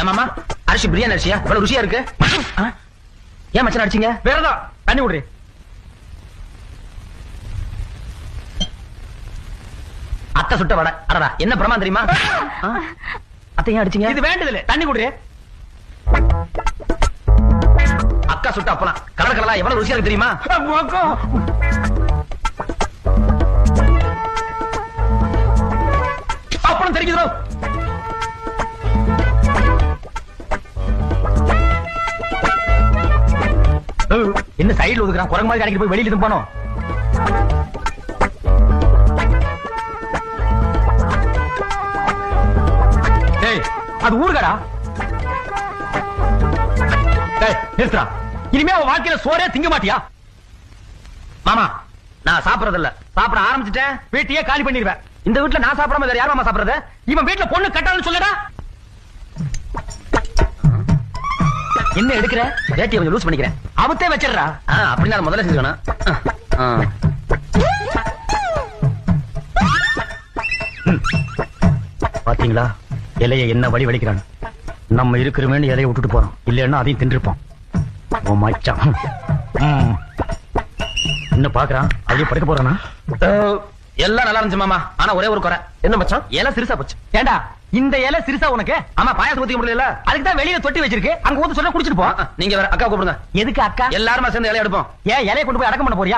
ஏமாமா அரிசி பிரியாணி அரிசியா? இவ்வளவு ருசியா இருக்கு? ஏன் மச்சான் அடிச்சீங்க? வேறதான் தண்ணி விடுறி அத்தை சுட்ட வடை. அடடா என்ன பிரமா தெரியுமா? அத்தை ஏன் அடிச்சீங்க? இது வேண்டதில்ல தண்ணி குடுறி. அக்கா சுட்ட அப்பலாம் கலர் கலரா எவ்வளவு ருசியா இருக்கு தெரியுமா? அப்பளம் தெரிக்குதோ என்ன சைடுல ஒதுக்குறான்? குரங்கு மாதிரி கடைக்கு போய் வெளியில இருந்து போனோம் அது ஊருகடா? நிறுத்துறா இனிமே அவன் வாழ்க்கையில சோறே திங்க மாட்டியா? மாமா நான் சாப்பிடறது இல்ல சாப்பிட ஆரம்பிச்சிட்டேன். வீட்டையே காலி பண்ணிடுவேன். இந்த வீட்டுல நான் சாப்பிடாம வேற யார் மாமா சாப்பிடுறது? இவன் வீட்டுல பொண்ணு கட்டாலும் சொல்லடா. என்ன எடுக்கிற? வேட்டியை கொஞ்சம் லூஸ் பண்ணிக்கிறேன். அவத்தே வச்சிடுறா. அப்படின்னா முதல்ல செஞ்சுக்கணும். பாத்தீங்களா? இலைய என்ன வழி வலிக்கிறான்? நம்ம இருக்கிறோமேனு இலைய விட்டுட்டு போறோம் இல்லைன்னா அதையும் தின்றுப்போம் ஓ மச்சான். இன்னும் பாக்குறான்? அப்படியே படுக்க போறானா? எல்லாம் நல்லா இருந்துச்சு மாமா. ஆனா ஒரே ஒரு குறை. என்ன மச்சான்? இலை சிறுசா போச்சு. ஏண்டா? இந்த இலை சிறுசா உனக்கு? ஆமா பாயாசம் ஊத்திக்க முடியல அதுக்கு தான் வெளியில தொட்டி வச்சிருக்கு. அங்க ஊத்து சொன்னா குடிச்சிட்டு போ. நீங்க வேற அக்கா கூப்பிடுங்க. எதுக்கு அக்கா? எல்லாருமா சேர்ந்து இலைய எடுப்போம். ஏன் இலைய கொண்டு போய் அடக்கம் பண்ண போறியா?